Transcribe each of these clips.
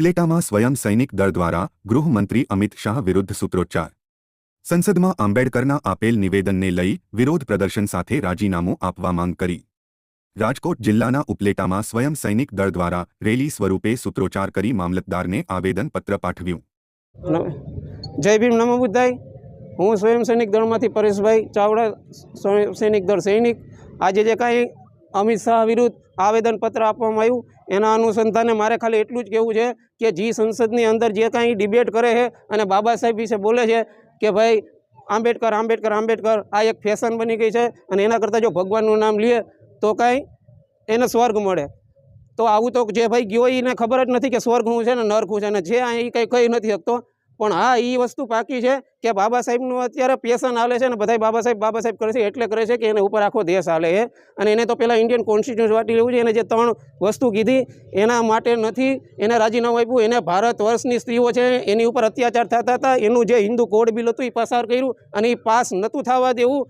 ઉપલેટામાં સ્વયં સૈનિક દળ દ્વારા ગૃહમંત્રી અમિત શાહ વિરુદ્ધ સૂત્રોચ્ચાર. સંસદમાં આંબેડકરના આપેલ નિવેદનને લઈ વિરોધ પ્રદર્શન સાથે રાજીનામું આપવા માંગ કરી. રાજકોટ જિલ્લાના ઉપલેટામાં સ્વયં સૈનિક દળ દ્વારા રેલી સ્વરૂપે સૂત્રોચ્ચાર કરી મામલતદારને આવેદનપત્ર પાઠવ્યું. જય ભીમ નમો બુદ્ધાઈ હું સ્વયં સૈનિક દળમાંથી પરેશભાઈ ચાવડા સૈનિક દળ સૈનિક. આજે જે કાંઈ અમિત શાહ વિરુદ્ધ આવેદનપત્ર આપવામાં આવ્યું. એના અનુસંધાને મારે ખાલી એટલું જ કહેવું છે કે જી સંસદની અંદર જે કાંઈ ડિબેટ કરે છે અને બાબા સાહેબ વિશે બોલે છે કે ભાઈ આંબેડકર આંબેડકર આંબેડકર, આ એક ફેશન બની ગઈ છે અને એના કરતાં જો ભગવાનનું નામ લે તો કાંઈ એને સ્વર્ગ મળે. તો આવું તો જે ભાઈ ગયો એને ખબર જ નથી કે સ્વર્ગ હું છે ને નર્ક હું છે અને જે અહીં કંઈ કહી નથી શકતો પણ હા એ વસ્તુ પાકી છે કે બાબા સાહેબનું અત્યારે પેશન હાલે છે અને બધા બાબા સાહેબ બાબા સાહેબ કરે છે, એટલે કરે છે કે એને ઉપર આખો દેશ હાલે છે. અને એને તો પહેલાં ઇન્ડિયન કોન્સ્ટિટ્યુશન વાટી લેવું છે, એને જે ત્રણ વસ્તુ કીધી, એના માટે નથી, એને રાજીનામું આપ્યું, એને ભારત વર્ષની સ્ત્રીઓ છે, એની ઉપર અત્યાચાર થતા હતા, એનું જે હિન્દુ કોડ બિલ હતું એ પસાર કર્યું અને એ પાસ નહોતું થવા દેવું.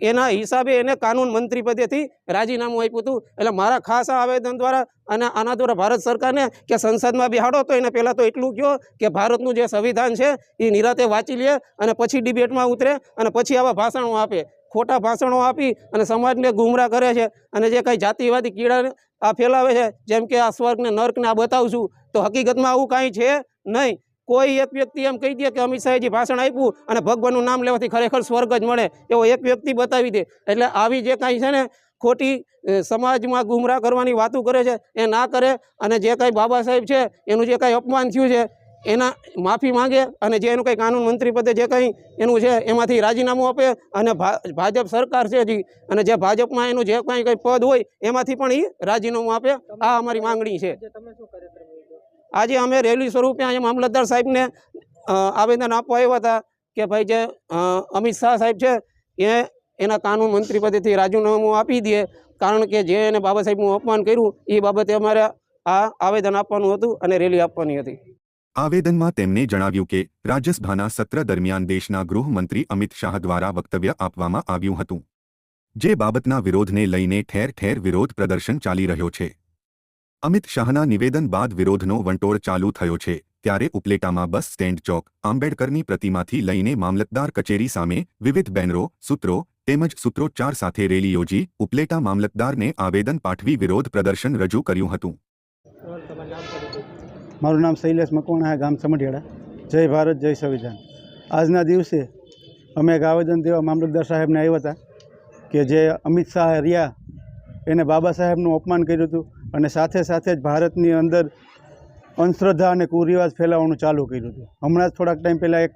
એના હિસાબે એને કાનૂન મંત્રી પદેથી રાજીનામું આપ્યું હતું. એટલે મારા ખાસ આવેદન દ્વારા અને આના દ્વારા ભારત સરકારને કે સંસદમાં બિહાડો તો એને પહેલાં તો એટલું કહો કે ભારતનું જે સંવિધાન છે એ નિરાતે વાંચી લે અને પછી ડિબેટમાં ઉતરે અને પછી આવા ભાષણો આપે. ખોટા ભાષણો આપી અને સમાજને ગુમરાહ કરે છે અને જે કંઈ જાતિવાદી કીડા આ ફેલાવે છે, જેમ કે આ સ્વર્ગને નર્કને આ બતાવશું તો હકીકતમાં આવું કાંઈ છે નહીં. કોઈ એક વ્યક્તિ એમ કહી દે કે અમિત શાહજી ભાષણ આપ્યું અને ભગવાનનું નામ લેવાથી ખરેખર સ્વર્ગ જ મળે, એવો એક વ્યક્તિ બતાવી દે. એટલે આવી જે કાંઈ છે ને, ખોટી સમાજમાં ગુમરાહ કરવાની વાતો કરે છે, એ ના કરે અને જે કાંઈ બાબા સાહેબ છે, એનું જે કાંઈ અપમાન થયું છે, એના માફી માંગે અને જે એનું કંઈ કાનૂન મંત્રી પદે જે કંઈ એનું છે, એમાંથી રાજીનામું આપે અને ભાજપ સરકાર છે હજી અને જે ભાજપમાં એનું જે કાંઈ કંઈ પદ હોય, એમાંથી પણ એ રાજીનામું આપે. આ અમારી માંગણી છે. આજે અમે રેલી સ્વરૂપે અહીંયા મામલતદાર સાહેબને આવેદન આપવા આવ્યા હતા કે ભાઈ જે અમિત શાહ સાહેબ છે, એ એના કાનૂન મંત્રી પદેથી રાજીનામું આપી દે. કારણ કે જે એને બાબા સાહેબનું અપમાન કર્યું, એ બાબતે અમારે આ આવેદન આપવાનું હતું અને રેલી આપવાની હતી. આવેદનમાં તેમણે જણાવ્યું કે રાજ્યસભાના સત્ર દરમિયાન દેશના ગૃહમંત્રી અમિત શાહ દ્વારા વક્તવ્ય આપવામાં આવ્યું હતું. જે બાબતના વિરોધને લઈને ઠેર ઠેર વિરોધ પ્રદર્શન ચાલી રહ્યો છે. અમિત શાહના નિવેદન બાદ વિરોધનો વંટોળ ચાલુ થયો છે, ત્યારે ઉપલેટામાં બસ સ્ટેન્ડ ચોક, આંબેડકરની પ્રતિમાથી લઈને મામલતદાર કચેરી સામે વિવિધ બેનરો, સૂત્રો તેમજ સૂત્રોચ્ચાર સાથે રેલી યોજી ઉપલેટા મામલતદારને આવેદન પાઠવી વિરોધ પ્રદર્શન રજૂ કર્યું હતું. મારું નામ શૈલેષ મકવાણા ગામ સમઢિયાળા. જય ભારત, જય સંવિધાન. આજના દિવસે અમે એક આવેદન દેવા મામલતદાર સાહેબને આવ્યા હતા કે જે અમિત શાહ રહ્યા, એને બાબા સાહેબનું અપમાન કર્યું હતું. અને સાથે સાથે જ ભારતની અંદર અંધશ્રદ્ધા અને કુરિવાજ ફેલાવવાનું ચાલુ કર્યું હતું. હમણાં જ થોડાક ટાઈમ પહેલાં એક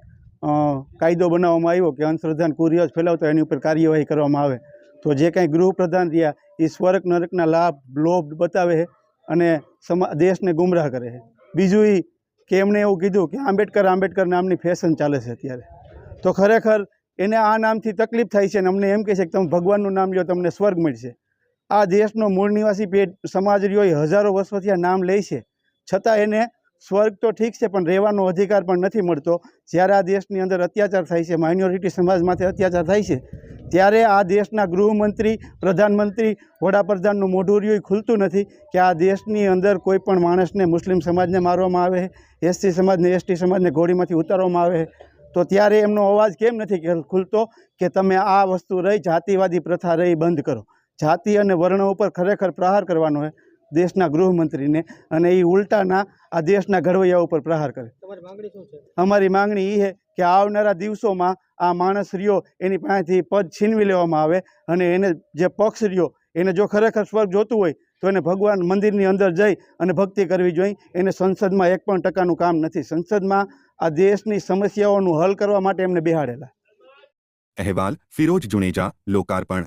કાયદો બનાવવામાં આવ્યો કે અંધશ્રદ્ધા અને કુરિવાજ ફેલાવતો એની ઉપર કાર્યવાહી કરવામાં આવે. તો જે કાંઈ ગૃહપ્રધાન રહ્યા એ સ્વર્ગ નરકના લાભ, લોભ બતાવે છે અને સમા, દેશને ગુમરાહ કરે છે. બીજું એ કે એમણે એવું કીધું કે આંબેડકર આંબેડકર નામની ફેશન ચાલે છે અત્યારે. તો ખરેખર એને આ નામથી તકલીફ થાય છે અને અમને એમ કહે છે કે તમે ભગવાનનું નામ લ્યો તમને સ્વર્ગ મળશે. આ દેશનો મૂળ નિવાસી પેટ સમાજ રહ્યો હજારો વર્ષોથી આ નામ લે છે. છતાં એને સ્વર્ગ તો ઠીક છે, પણ રહેવાનો અધિકાર પણ નથી મળતો. જ્યારે આ દેશની અંદર અત્યાચાર થાય છે માઇનોરિટી સમાજમાંથી અત્યાચાર થાય છે, ત્યારે આ દેશના ગૃહમંત્રી, પ્રધાનમંત્રી, વડાપ્રધાનનું મોઢું રહ્યું ખુલતું નથી કે આ દેશની અંદર કોઈ પણ માણસને મુસ્લિમ સમાજને મારવામાં આવે એસટી સમાજને એસટી સમાજને ઘોડીમાંથી ઉતારવામાં આવે. તો ત્યારે એમનો અવાજ કેમ નથી ખુલતો કે તમે આ વસ્તુ રહી, જાતિવાદી પ્રથા રહી, બંધ કરો. જાતિ અને વર્ણ ઉપર ખરેખર પ્રહાર કરવાનો હોય દેશના ગૃહમંત્રીને અને એ ઉલટાના આ દેશના ઘડવૈયા ઉપર પ્રહાર કરે. અમારી માંગણી એ છે કે આવનારા દિવસોમાં આ માણસ રહ્યો એની પાસેથી પદ છીનવી લેવામાં આવે અને એને જે પક્ષ રહ્યો એને જો ખરેખર સ્વર્ગ જોતું હોય તો એને ભગવાન મંદિરની અંદર જઈ અને ભક્તિ કરવી જોઈએ. એને સંસદમાં એક પણ ટકાનું કામ નથી. સંસદમાં આ દેશની સમસ્યાઓનું હલ કરવા માટે એમને બિહાડેલા. અહેવાલ ફિરોજ જુનેજા લોકાર્પણ.